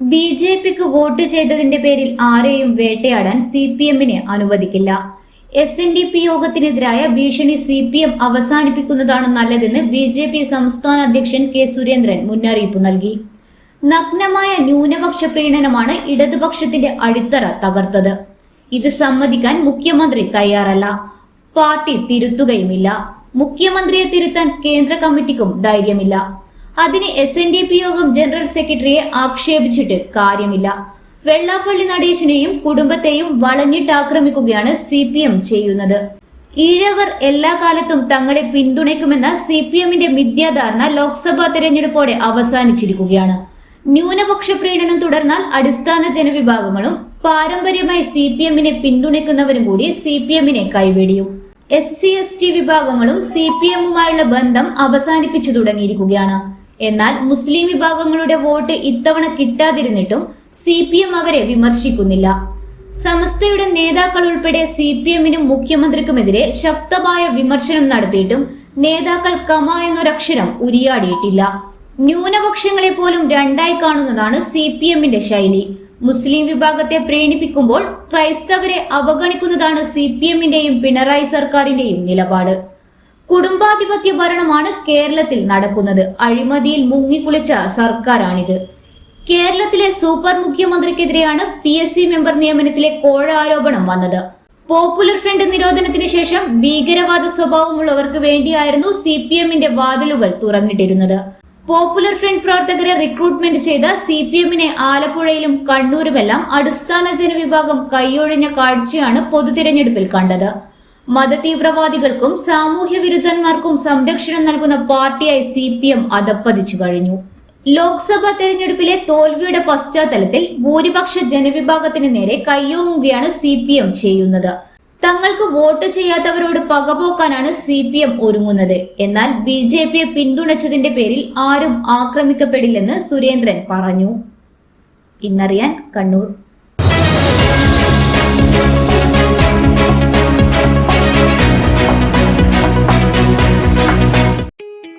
B J പിക്ക് vote ചെയ്തതിന്റെ പേരിൽ ആരെയും വേട്ടയാടാൻ സി പി എമ്മിന് അനുവദിക്കില്ല. എസ് എൻ ഡി പി യോഗത്തിനെതിരായ ഭീഷണി സി പി എം അവസാനിപ്പിക്കുന്നതാണ് നല്ലതെന്ന് ബി ജെ പി സംസ്ഥാന അധ്യക്ഷൻ കെ സുരേന്ദ്രൻ മുന്നറിയിപ്പ് നൽകി. നഗ്നമായ ന്യൂനപക്ഷ പ്രീണനമാണ് ഇടതുപക്ഷത്തിന്റെ അടിത്തറ തകർത്തത്. ഇത് സമ്മതിക്കാൻ മുഖ്യമന്ത്രി തയ്യാറല്ല. പാർട്ടി തിരുത്തുകയുമില്ല. മുഖ്യമന്ത്രിയെ തിരുത്താൻ കേന്ദ്ര കമ്മിറ്റിക്കും ധൈര്യമില്ല. അതിന് എസ് എൻ ഡി പി യോഗം ജനറൽ സെക്രട്ടറിയെ ആക്ഷേപിച്ചിട്ട് കാര്യമില്ല. വെള്ളാപ്പള്ളി നടേശനെയും കുടുംബത്തെയും വളഞ്ഞിട്ടാക്രമിക്കുകയാണ് സി പി എം ചെയ്യുന്നത്. ഈഴവർ എല്ലാ കാലത്തും തങ്ങളെ പിന്തുണയ്ക്കുമെന്ന സി പി എമ്മിന്റെ മിഥ്യാധാരണ ലോക്സഭാ തെരഞ്ഞെടുപ്പോടെ അവസാനിച്ചിരിക്കുകയാണ്. ന്യൂനപക്ഷ പ്രീണനം തുടർന്നാൽ അടിസ്ഥാന ജനവിഭാഗങ്ങളും പാരമ്പര്യമായി സി പി എമ്മിനെ പിന്തുണയ്ക്കുന്നവരും കൂടി സി പി എമ്മിനെ കൈവെടിയും. എസ് സി എസ് ടി വിഭാഗങ്ങളും സി പി എമ്മുമായുള്ള ബന്ധം അവസാനിപ്പിച്ചു തുടങ്ങിയിരിക്കുകയാണ്. എന്നാൽ മുസ്ലിം വിഭാഗങ്ങളുടെ വോട്ട് ഇത്തവണ കിട്ടാതിരുന്നിട്ടും സി പി എം അവരെ വിമർശിക്കുന്നില്ല. സമസ്തയുടെ നേതാക്കൾ ഉൾപ്പെടെ സി പി എമ്മിനും മുഖ്യമന്ത്രിക്കുമെതിരെ ശക്തമായ വിമർശനം നടത്തിയിട്ടും നേതാക്കൾ കമ എന്നൊരക്ഷരം ഉരിയാടിയിട്ടില്ല. ന്യൂനപക്ഷങ്ങളെ പോലും രണ്ടായി കാണുന്നതാണ് സി പി എമ്മിന്റെ ശൈലി. മുസ്ലിം വിഭാഗത്തെ പ്രീണിപ്പിക്കുമ്പോൾ ക്രൈസ്തവരെ അവഗണിക്കുന്നതാണ് സി പി എമ്മിന്റെയും പിണറായി സർക്കാരിന്റെയും നിലപാട്. കുടുംബാധിപത്യ ഭരണമാണ് കേരളത്തിൽ നടക്കുന്നത്. അഴിമതിയിൽ മുങ്ങിക്കുളിച്ച സർക്കാരാണിത്. കേരളത്തിലെ സൂപ്പർ മുഖ്യമന്ത്രിക്കെതിരെയാണ് പി എസ് സി മെമ്പർ നിയമനത്തിലെ കോഴ ആരോപണം വന്നത്. പോപ്പുലർ ഫ്രണ്ട് നിരോധനത്തിന് ശേഷം ഭീകരവാദ സ്വഭാവമുള്ളവർക്ക് വേണ്ടിയായിരുന്നു സി പി എമ്മിന്റെ വാതിലുകൾ തുറന്നിട്ടിരുന്നത്. പോപ്പുലർ ഫ്രണ്ട് പ്രവർത്തകരെ റിക്രൂട്ട്മെന്റ് ചെയ്ത സി പി എമ്മിനെ ആലപ്പുഴയിലും കണ്ണൂരുമെല്ലാം അടിസ്ഥാന ജനവിഭാഗം കൈയൊഴിഞ്ഞ കാഴ്ചയാണ് പൊതുതിരഞ്ഞെടുപ്പിൽ കണ്ടത്. മതതീവ്രവാദികൾക്കും സാമൂഹ്യ വിരുദ്ധന്മാർക്കും സംരക്ഷണം നൽകുന്ന പാർട്ടിയായി സി പി എം അധപ്പതിച്ചു കഴിഞ്ഞു. ലോക്സഭാ തെരഞ്ഞെടുപ്പിലെ തോൽവിയുടെ പശ്ചാത്തലത്തിൽ ഭൂരിപക്ഷ ജനവിഭാഗത്തിന് നേരെ കയ്യോങ്ങുകയാണ് സി പി എം ചെയ്യുന്നത്. തങ്ങൾക്ക് വോട്ട് ചെയ്യാത്തവരോട് പകപോക്കാനാണ് സി പി എം ഒരുങ്ങുന്നത്. എന്നാൽ ബി ജെ പിയെ പിന്തുണച്ചതിന്റെ പേരിൽ ആരും ആക്രമിക്കപ്പെടില്ലെന്ന് സുരേന്ദ്രൻ പറഞ്ഞു. ഇന്നറിയാൻ കണ്ണൂർ.